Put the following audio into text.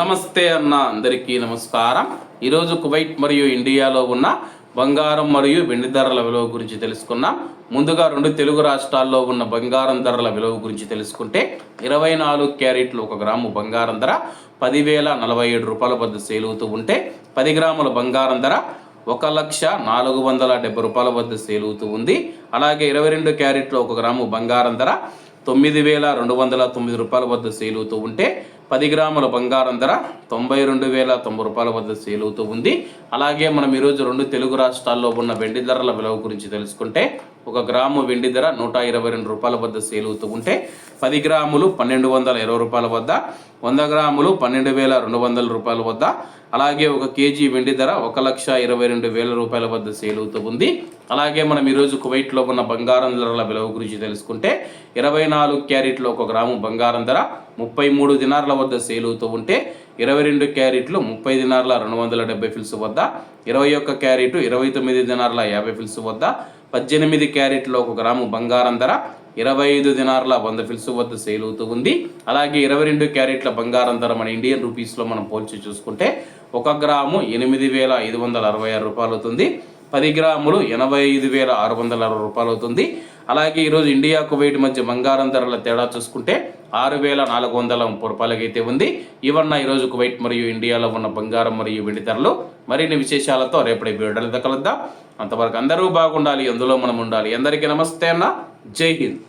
నమస్తే అన్న అందరికీ నమస్కారం. ఈరోజు కువైట్ మరియు ఇండియాలో ఉన్న బంగారం మరియు వెండి ధరల విలువ గురించి తెలుసుకున్నాం ముందుగా రెండు తెలుగు రాష్ట్రాల్లో ఉన్న బంగారం ధరల విలువ గురించి తెలుసుకుంటే ఇరవై నాలుగు క్యారెట్లు ఒక గ్రాము బంగారం ధర పదివేల నలభై ఏడు రూపాయల వద్ద సేల్ అవుతూ ఉంటే పది గ్రాముల బంగారం ధర ఒక లక్ష నాలుగు వందల డెబ్బై రూపాయల వద్ద సేల్ అవుతూ ఉంది. అలాగే ఇరవై రెండు క్యారెట్లు ఒక గ్రాము బంగారం ధర తొమ్మిది వేల రెండు వందల తొమ్మిది రూపాయల వద్ద సేల్ అవుతూ ఉంటే పది గ్రాముల బంగారం ధర తొంభై రెండు వేల తొంభై రూపాయల వద్ద సేల్ అవుతూ ఉంది. అలాగే మనం ఈరోజు రెండు తెలుగు రాష్ట్రాల్లో ఉన్న వెండి ధరల విలువ గురించి తెలుసుకుంటే ఒక గ్రాము వెండి ధర నూట ఇరవై రెండు రూపాయల వద్ద సేల్ అవుతూ ఉంటే పది గ్రాములు పన్నెండు వందల ఇరవై రూపాయల వద్ద వంద గ్రాములు పన్నెండు వేల రెండు వందల రూపాయల వద్ద అలాగే ఒక కేజీ వెండి ధర ఒక లక్ష ఇరవై రెండు వేల రూపాయల వద్ద సేల్ అవుతూ ఉంది. అలాగే మనం ఈరోజు కువైట్లో ఉన్న బంగారం ధరల విలువ గురించి తెలుసుకుంటే ఇరవై నాలుగు క్యారెట్లు ఒక గ్రాము బంగారం ధర ముప్పై మూడు దినార్ల వద్ద సేల్ అవుతూ ఉంటే ఇరవై రెండు క్యారెట్లు ముప్పై దినార్ల రెండు వందల డెబ్బై ఫిల్స్ వద్ద ఇరవై ఒక్క క్యారెట్ ఇరవై తొమ్మిది దినార్ల యాభై ఫిల్స్ వద్ద పద్దెనిమిది క్యారెట్లు ఒక గ్రాము బంగారం ధర ఇరవై ఐదు దినార్ల వంద ఫిల్స్ వద్ద సేల్ అవుతూ ఉంది. అలాగే ఇరవై రెండు క్యారెట్ల బంగారం ధర మన ఇండియన్ రూపీస్లో మనం పోల్చి చూసుకుంటే ఒక గ్రాము ఎనిమిది వేల ఐదు వందల అరవై ఆరు రూపాయలు అవుతుంది పది గ్రాములు ఎనభై ఐదు వేల ఆరు వందల అరవై రూపాయలు అవుతుంది అలాగే ఈరోజు ఇండియా కువైట్ మధ్య బంగారం ధరల తేడా చూసుకుంటే ఆరు వేల నాలుగు వందల ముప్పై రూపాయలకైతే ఉంది. ఇవన్న ఈరోజు కువైట్ మరియు ఇండియాలో ఉన్న బంగారం మరియు వెండి ధరలు. మరిన్ని విశేషాలతో రేపటి వీడియోలతో కలుద్దాం. అంతవరకు అందరూ బాగుండాలి అందులో మనం ఉండాలి. అందరికీ నమస్తే అన్న. జై హింద్.